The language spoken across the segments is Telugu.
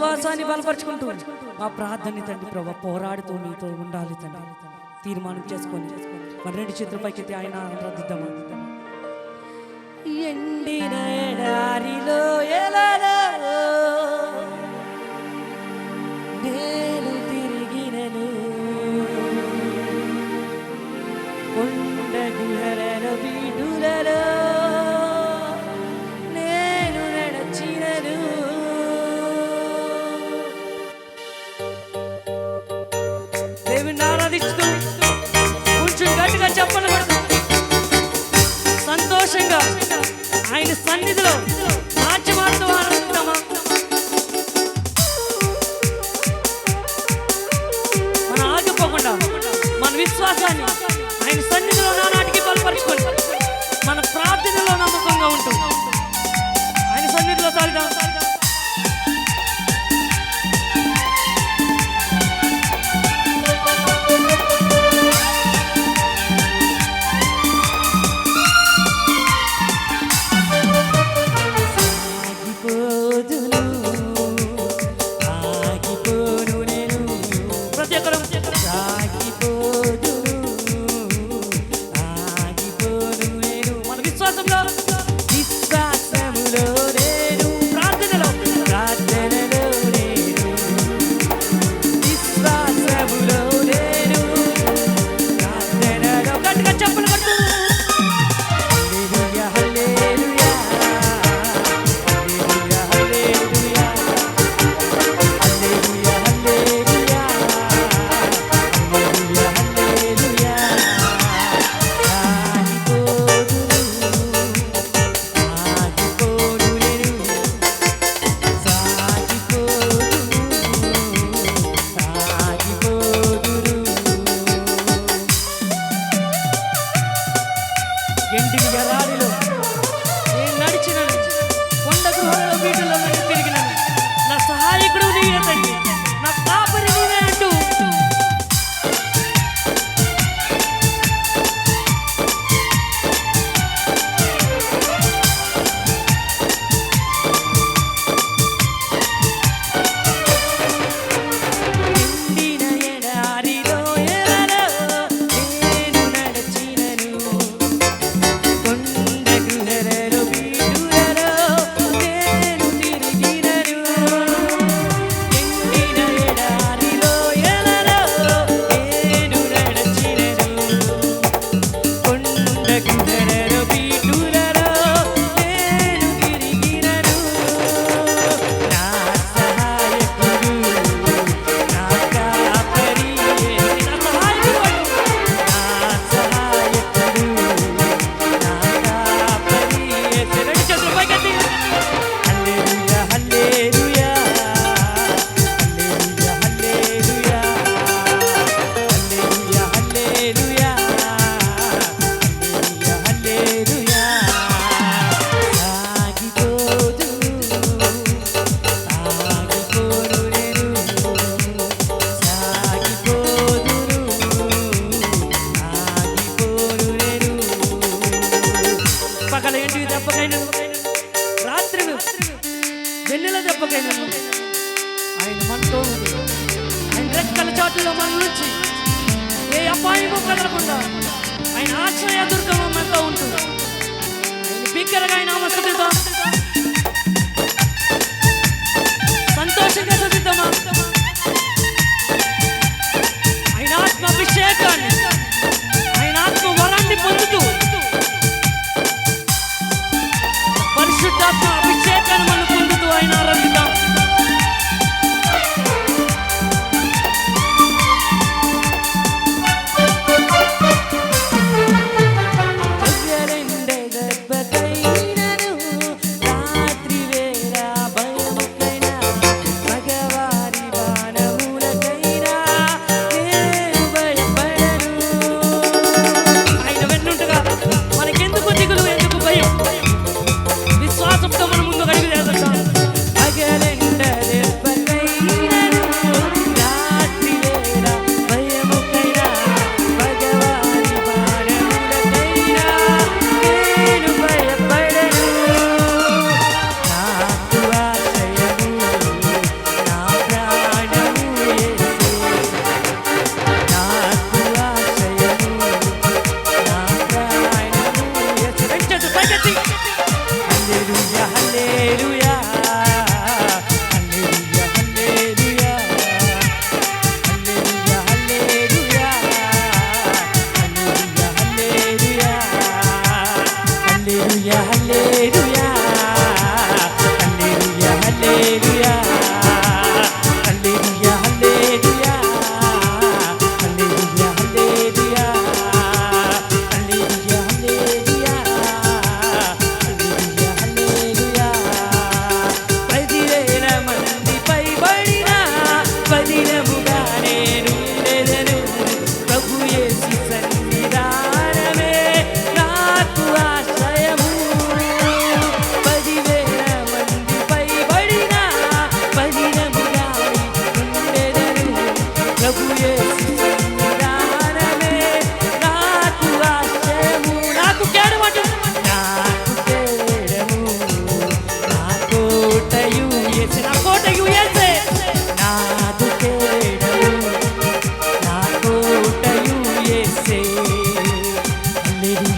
విశ్వాసాన్ని బలపరుచుకుంటూ మా ప్రార్థన తండ్రి ప్రభా పోరాడుతూ మీతో ఉండాలి తండ్రి. తీర్మానం చేసుకొని మన రెండు చిత్రపైకి ఆయన ఆరాధిద్దామా ఎలా ఆస్వాదిస్తూ కొంచెం గట్టిగా చెప్పను సంతోషంగా ఆయన సన్నిధిలో మనం మన విశ్వాసాన్ని ఆయన సన్నిధిలో నానాటికి బలపరుచుకొని మన ప్రార్థనలో నమ్మకంగా ఉంటుంది ఆయన సన్నిధిలో సాగుదాం.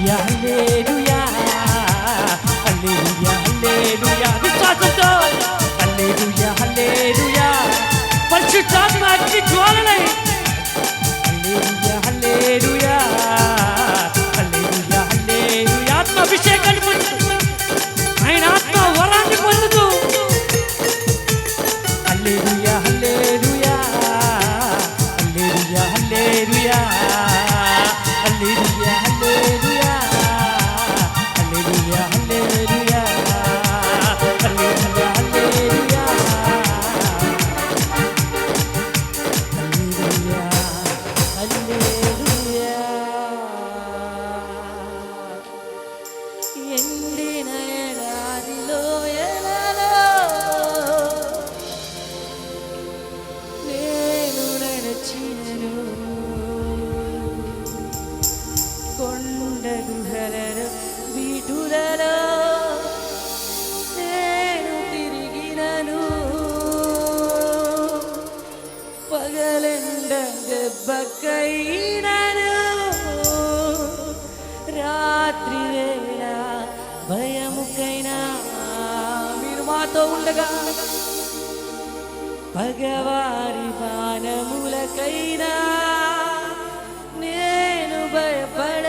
ইয়ালের రాత్రి భయముకైనా మీరు మాతో ఉండగా భగవారి బాణములకైనా నేను భయపడ